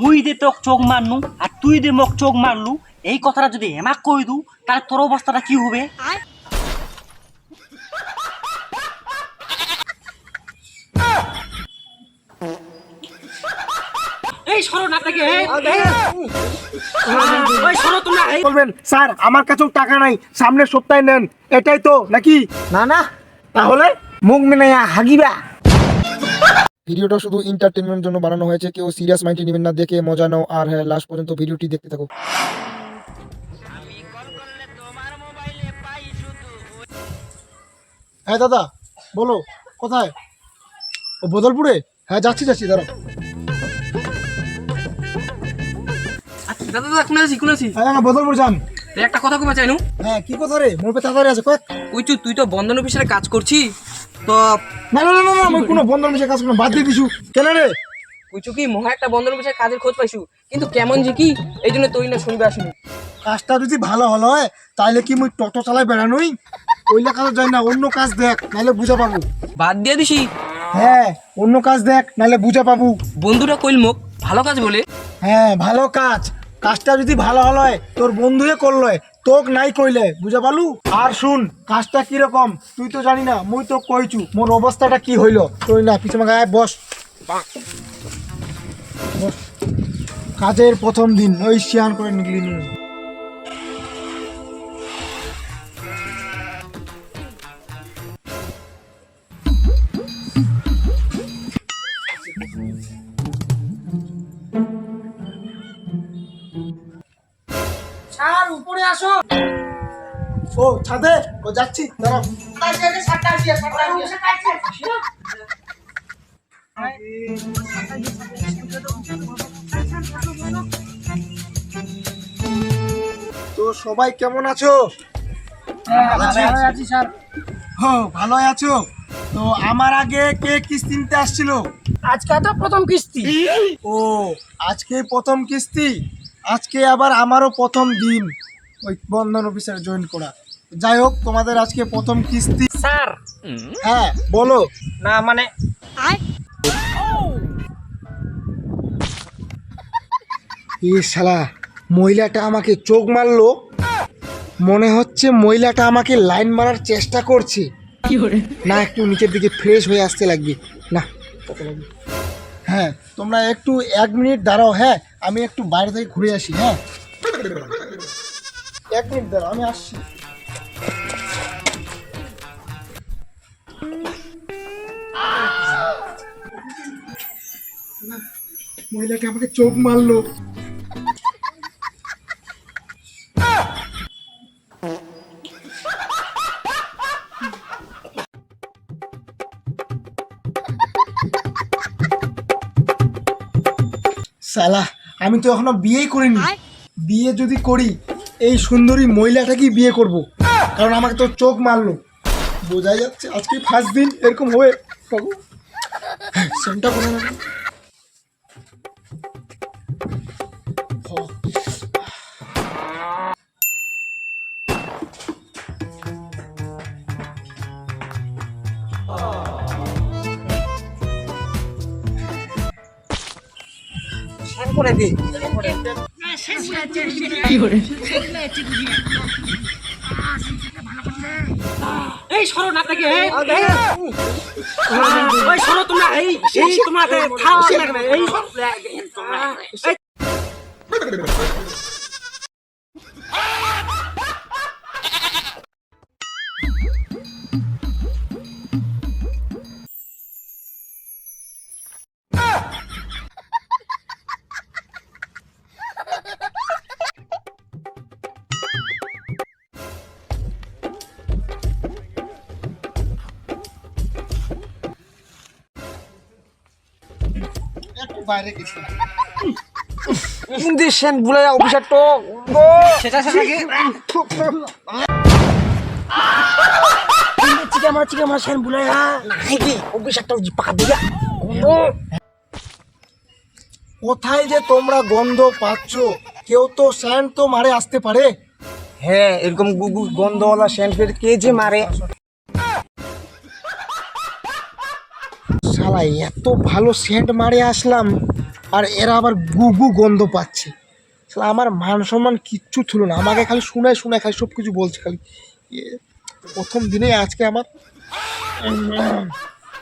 মুই দে তোক চোখ মারনু আর তুই দে মোক চোখ মারলু এই কথাটা যদি এমাক কই দু তাহলে তোর অবস্থাটা কি হবে? এই সরো না থেকে এই এই। সরো তোমরা বলবেন স্যার আমার কাছেও টাকা নাই সামনের সপ্তাহে নেন এটাই তো নাকি? না না তাহলে মুখ মেনে হাগিবা। ভিডিওটা শুধু এন্টারটেনমেন্টের জন্য বানানো হয়েছে। কেউ সিরিয়াস মাইন্ডে নেবেন না দেখে মজা নাও। আর হ্যাঁ লাস্ট পর্যন্ত ভিডিওটি দেখতে থাকো। হ্যাঁ দাদা বলো কোথায়? ও বদলপুরে? হ্যাঁ যাচ্ছি যাচ্ছি দাঁড়াও। দাদা দাদা কোন আছিস কোন আছিস? হ্যাঁ হ্যাঁ বদলপুর যান। একটা কথা কমা চাইনু। হ্যাঁ কি কথা রে? মোর পে তাড়াতাড়ি আছে কয়েক। কইছু তুই তো বন্ধন অফিসের কাজ করছিস? তো না না না না, না আমি কোনো বন্ধন কাজ বাদ দিয়ে দিছু। কেন রে? কইছু কি মহা একটা বন্ধন কাজের খোঁজ পাইছু। কিন্তু কেমন যে কি এই জন্য তুই না শুনবে কাজটা যদি ভালো হলো হয় তাহলে কি মুই টোটো চালাই বেড়ানোই? ওইলা কাজ যাই না অন্য কাজ দেখ নাহলে বুঝা পাবো। বাদ দিয়ে দিছি। হ্যাঁ অন্য কাজ দেখ নাহলে বুঝা পাবো। বন্ধুরা কইল মোক ভালো কাজ বলে। হ্যাঁ ভালো কাজ। কাজটা যদি ভালো হলো হয়, তোর বন্ধুয়ে করল তোক নাই কইলে বুঝে পালু আর শুন কাজটা কীরকম? তুই তো জানি না মুই তো কইছু মোর অবস্থাটা কি হইল? তুই না পিছনে গায়ে বস। কাজের প্রথম দিন ওই শিয়ান করে নিকলি ও ছাদে? ও যাচ্ছি দাঁড়াও। তো সবাই কেমন আছো? ও ভালো আছো? তো আমার আগে কে কিস্তি নিতে আসছিল? আজকে তো প্রথম কিস্তি। ও আজকে প্রথম কিস্তি? আজকে আবার আমারও প্রথম দিন। ওই বন্ধন অফিসার জয়েন করা। যাই হোক তোমাদের আজকে প্রথম কিস্তি। স্যার। হ্যাঁ বলো। না মানে এ শালা মহিলাটা আমাকে চোখ মারলো। মনে হচ্ছে মহিলাটা আমাকে লাইন মারার চেষ্টা করছে। না একটু নিচের দিকে ফ্রেশ হয়ে আসতে লাগবে। না। হ্যাঁ তোমরা একটু এক মিনিট দাঁড়াও হ্যাঁ আমি একটু বাইরে থেকে ঘুরে আসি হ্যাঁ। এক মিনিট দাঁড়াও আমি আসছি। মহিলাটা আমাকে চোখ মারলো। সালা আমি তো এখনও বিয়েই করিনি। বিয়ে যদি করি এই সুন্দরী মহিলাটাকেই বিয়ে করব। কারণ আমাকে তো চোখ মারলো। বোঝা যাচ্ছে আজকে ফার্স্ট দিন এরকম হবে। বাবু সেন্টা করে না করে দে এই সরো না থেকে এই এই সরো তোমরা এই এই খাওয়া লাগবে এই বাইরে গেছি হিন্দি সেন ভুলে অফিসার তো সেটা সেটা কি চিকে আমার চিকে আমার সেন ভুলে নাই কি অফিসারটা পাকা দিগা কোথায় যে তোমরা গন্ধ পাচ্ছ কেউ তো স্যান্ড তো মারে আসতে পারে। হ্যাঁ এরকম গন্ধওয়ালা ফের কে যে মারে? শালা এত ভালো সেন্ট মারে আসলাম আর এরা আবার গু গু গন্ধ পাচ্ছে। শালা আমার মান সম্মান কিচ্ছু ছিল না। আমাকে খালি শুনে শুনে খালি সব কিছু বলছে খালি। প্রথম দিনে আজকে আমার।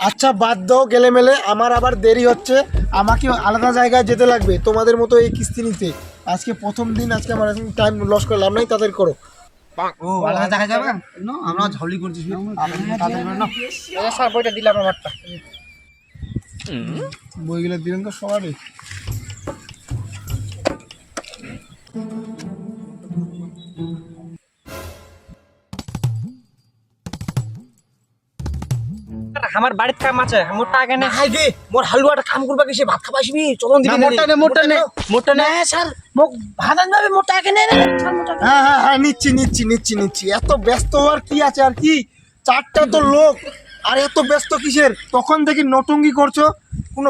আচ্ছা বাদ দাও গেলে মেলে আমার আবার দেরি হচ্ছে। আমাকে আলাদা জায়গায় যেতে লাগবে তোমাদের মতো এই কিস্তি নিতে। আজকে প্রথম দিন আজকে আমার টাইম লস করলাম লাভ নাই তাদের করো। ও আলাদা দেখা যাবে? না আমরা ঝাউলি করছি। বইটা দিলাম আমারটা। বইগুলো দিলেন তো সবারই। আমার বাড়িতে কাম আছে মোর টাকা নেই হাই গে মোর হালুয়াটা কাম করবা কি সে ভাত খাবা আসবি? চলন দিবি মোটা নে মোটা নে। মোটা নে স্যার। মোক ভাত আনবে মোটা কে নে হ্যাঁ হ্যাঁ হ্যাঁ নিচ্ছি নিচ্ছি নিচ্ছি নিচ্ছি। এত ব্যস্ত হওয়ার কি আছে আর কি? চারটা তো লোক। আর এত ব্যস্ত কিসের? তখন থেকে নটঙ্গি করছ, কোনো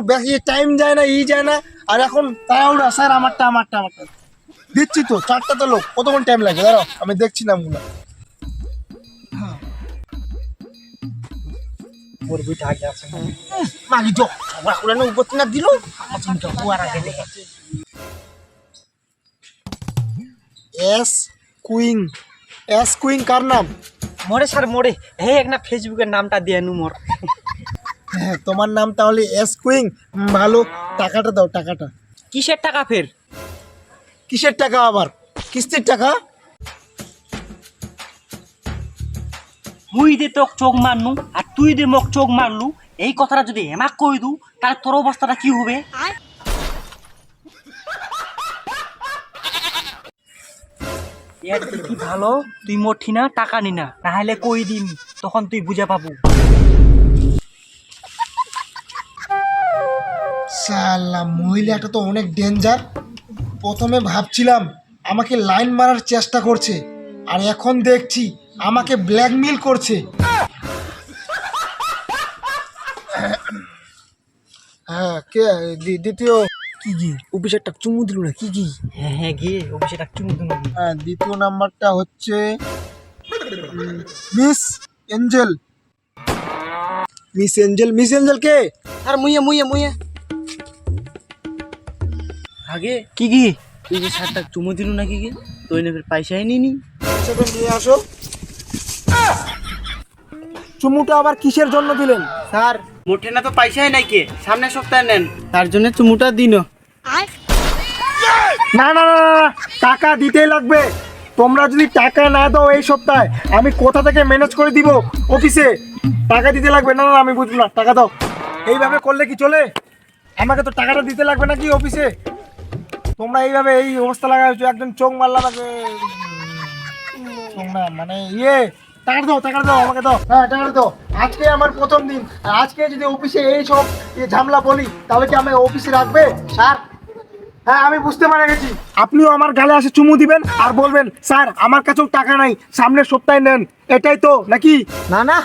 টাইম যায় না, ই যায় না, আর এখন তাড়াহুড়া স্যার আমারটা আমারটা আমারটা। দিচ্ছি তো, চারটা তো লোক, কতক্ষণ টাইম লাগে? দাঁড়াও, আমি দেখছি না দিল? কুইং কার নাম? মোরে স্যার মোরে। হে একটা ফেসবুকের নামটা দিয়ে নু মোর। হ্যাঁ তোমার নাম তাহলে এস কুইং ভালো টাকাটা দাও টাকাটা। কিসের টাকা ফের? কিসের টাকা আবার? কিস্তির টাকা? মুই দে তোক চোখ মারনু আর তুই দে মোক চোখ মারলু। এই কথাটা যদি এমাক কই দু তাহলে তোর অবস্থাটা কি হবে? এর ভালো? তুই মোর ঠিনা টাকা নি না। তাহলে কই দিম? তখন তুই বুঝে পাবো। সালা মহিলাটা তো অনেক ডেঞ্জার প্রথমে ভাবছিলাম, আমাকে লাইন মারার চেষ্টা করছে। আর এখন দেখছি, আমাকে ব্ল্যাকমেল করছে। হ্যাঁ কে? দ্বিতীয়। কি কি অফিসারটা চুমু দিল না কি কি হ্যাঁ হ্যাঁ গিয়ে অফিসে ডাক চুমু দুমু হ্যাঁ দ্বিতীয় নাম্বারটা হচ্ছে miss angel. Miss angel miss angel কে? আর মুইয়া মুইয়া মুইয়া। আগে কি কি তুই যে সারটা চুমু দিলু নাকি কি তুই না ফের পয়সাই নিনি সেটা নিয়ে আসো। চুমুটা আবার কিসের জন্য দিলেন? স্যার মোটে না তো পয়সাই নাই কে। সামনের সপ্তাহে নেন। তার জন্য চুমুটা দিন না না না না, টাকা দিতেই লাগবে। তোমরা যদি টাকা না দাও এই সপ্তাহে আমি কোথা থেকে ম্যানেজ করে দিব অফিসে টাকা দিতে লাগবে? না না আমি বুঝব না। টাকা দাও। এইভাবে করলে কি চলে? আমাকে তো টাকাটা দিতে লাগবে নাকি অফিসে তোমরা এইভাবে এই অবস্থা লাগাইছো একজন চোখ মারলাম চোখ মানে ইয়ে টাকা দাও টাকা দাও আমাকে দাও। হ্যাঁ টাকা দাও। আজকে আমার প্রথম দিন। আজকে যদি অফিসে এই সব ঝামেলা বলি তাহলে কি আমি অফিসে রাখবে? স্যার হ্যাঁ আমি বুঝতে পারে গেছি। আপনিও আমার গালে আসে চুমু দিবেন আর বলবেন স্যার আমার কাছেও টাকা নাই সামনের সপ্তাহে নেন। এটাই তো নাকি? না না।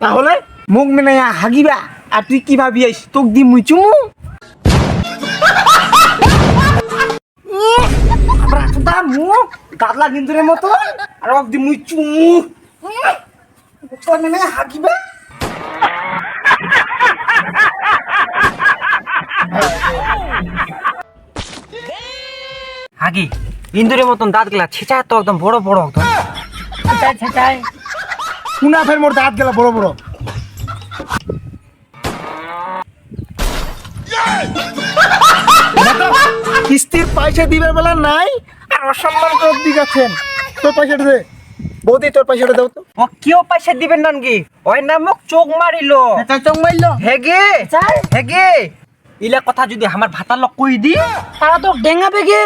তাহলে? মুখ মেনে হাগিবা আর তুই কি ভাবি আইস? তোক দি মুই চুমু? মুখ গাদলা নিন্দুরের মতো আর ওক দি মুই চুমু। তোর মেনে হাগিবা। আগে ইন্দুরের মতন দাঁত গেলা ছেঁচা তো একদম বড় বড় একদম। ছেঁচাই ছেঁচাই কুনা ফের মোর দাঁত গেলা বড় বড়। কিস্তির পয়সা দিবার বেলা নাই আর অসম্মান করে দিগাছেন তোর পয়সাটা দে। বৌদি তোর পয়সাটা দাও তো। ও কেউ পয়সা দিবেন না কি ওই নামক চোখ মারিলো। চোখ মারলো। হেগে হেগে ইলা কথা যদি আমার ভাতার লোক কই দি তারা তো ডেঙ্গাবে গে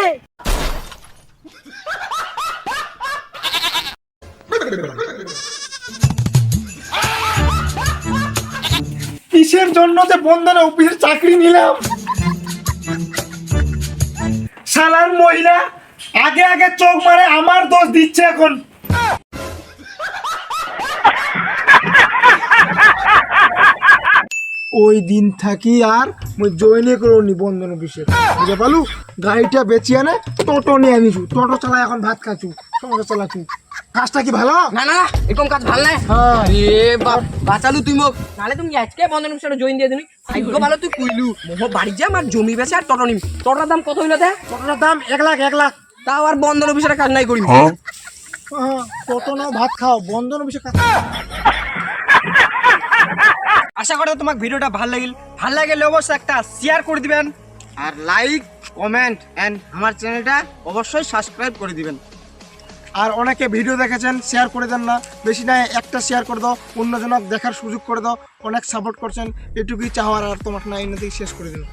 কিসের জন্য যে বন্ধনে অফিসে চাকরি নিলাম? শালার মহিলা, আগে আগে চোখ মারে আমার দোষ দিচ্ছে এখন। ওই দিন থাকি আর মুই জয়েনে করনি বন্ধন অফিসে। বুঝে পালু গাড়িটা বেচিয়ে আনে, টোটো নিয়ে আনিছু। টোটো চালাই এখন ভাত খাচু সংসার চালাচু কাজটা কি ভালো? না না এরকম কাজ ভালো নাই হ্যাঁ। আরে বাপ বাঁচালু তুই মোক। নালে তুমি আজকে বন্ধন অফিসে জয়েন দিয়ে দিনি ভাগ্য ভালো তুই কইলু মোহ বাড়ি যা আমার জমি বেচে আর টটো নিম টটোর দাম কত হইল দে টোটোটার দাম এক লাখ এক লাখ। তাও আর বন্ধন অফিসের কাজ নাই করিম। হ্যাঁ, ভাত খাও বন্ধন অফিসে কাজ। আশা করি তোমাক ভিডিওটা ভালো লাগিল। ভালো লাগিলে অবশ্যই একটা শেয়ার করে দিবেন। আর লাইক কমেন্ট এন্ড আমার চ্যানেলটা অবশ্যই সাবস্ক্রাইব করে দিবেন। আর অনেকে ভিডিও দেখেছেন শেয়ার করে দেন না। বেশি নাই একটা শেয়ার করে দাও, অন্যজনক দেখার সুযোগ করে দাও। অনেক সাপোর্ট করছেন। এটুকুই চাওয়ার আর তোমার না এনে শেষ করে দিন